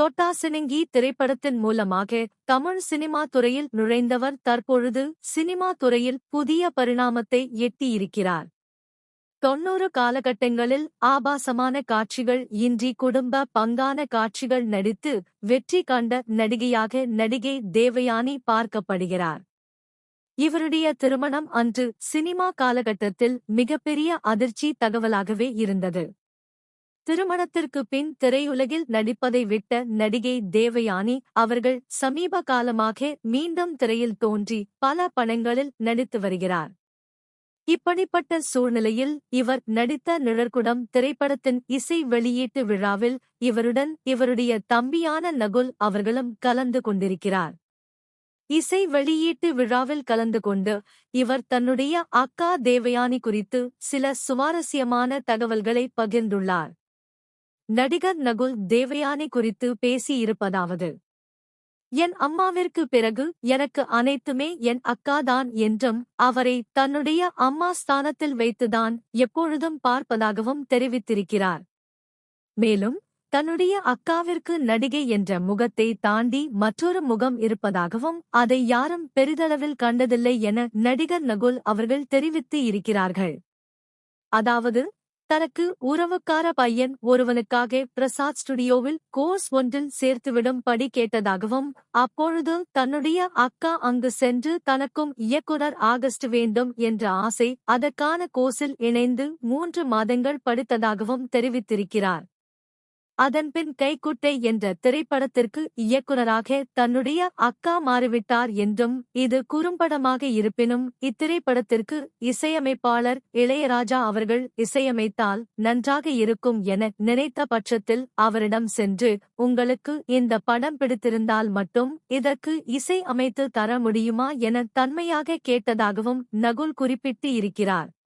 தொட்டாசினங்கி திரைப்படத்தின் மூலமாக தமிழ் சினிமா துறையில் நுழைந்தவர் தற்பொழுது சினிமா துறையில் புதிய பரிணாமத்தை எட்டியிருக்கிறார். தொன்னூறு காலகட்டங்களில் ஆபாசமான காட்சிகள் இன்றி குடும்ப பங்கான காட்சிகள் நடித்து வெற்றி கண்ட நடிகையாக நடிகை தேவயானி பார்க்கப்படுகிறார். இவருடைய திருமணம் அன்று சினிமா காலகட்டத்தில் மிகப்பெரிய அதிர்ச்சி தகவலாகவே இருந்தது. திருமணத்திற்கு பின் திரையுலகில் நடிப்பதை விட்ட நடிகை தேவயானி அவர்கள் சமீப காலமாக மீண்டும் திரையில் தோன்றி பல படங்களில் நடித்து வருகிறார். இப்படிப்பட்ட சூழ்நிலையில் இவர் நடித்த நிழற்குடம் திரைப்படத்தின் இசை வெளியீட்டு விழாவில் இவருடன் இவருடைய தம்பியான நகுல் அவர்களும் கலந்து கொண்டிருக்கிறார். இசை வெளியீட்டு விழாவில் கலந்து கொண்டு இவர் தன்னுடைய அக்கா தேவயானி குறித்து சில சுவாரஸ்யமான தகவல்களை பகிர்ந்துள்ளார். நடிகர் நகுல் தேவயானி குறித்து பேசியிருப்பதாவது. என் அம்மாவிற்கு பிறகு எனக்கு அனைத்துமே என் அக்காதான் என்றும் அவரை தன்னுடைய அம்மா ஸ்தானத்தில் வைத்துதான் எப்பொழுதும் பார்ப்பதாகவும் தெரிவித்திருக்கிறார். மேலும் தன்னுடைய அக்காவிற்கு நடிகை என்ற முகத்தை தாண்டி மற்றொரு முகம் இருப்பதாகவும் அதை யாரும் பெரிதளவில் கண்டதில்லை என நடிகர் நகுல் அவர்கள் தெரிவித்து இருக்கிறார்கள். அதாவது தனக்கு உறவுக்கார பையன் ஒருவனுக்காக பிரசாத் ஸ்டுடியோவில் கோர்ஸ் ஒன்றில் சேர்த்துவிடும் படி கேட்டதாகவும் அப்பொழுது தன்னுடைய அக்கா அங்கு சென்று தனக்கும் இயக்குனர் ஆகஸ்ட் வேண்டும் என்ற ஆசை அதற்கான கோர்ஸில் இணைந்து மூன்று மாதங்கள் படித்ததாகவும் தெரிவித்திருக்கிறார். அதன்பின் கைக்குட்டை என்ற திரைப்படத்திற்கு இயக்குனராக தன்னுடைய அக்கா மாறிவிட்டார் என்றும் இது குறும்படமாக இருப்பினும் இத்திரைப்படத்திற்கு இசையமைப்பாளர் இளையராஜா அவர்கள் இசையமைத்தால் நன்றாக இருக்கும் என நினைத்த பட்சத்தில் அவரிடம் சென்று உங்களுக்கு இந்த படம் பிடித்திருந்தால் மட்டும் இதற்கு இசை அமைத்து தர முடியுமா என தன்மையாக கேட்டதாகவும் நகுல் குறிப்பிட்டு இருக்கிறார்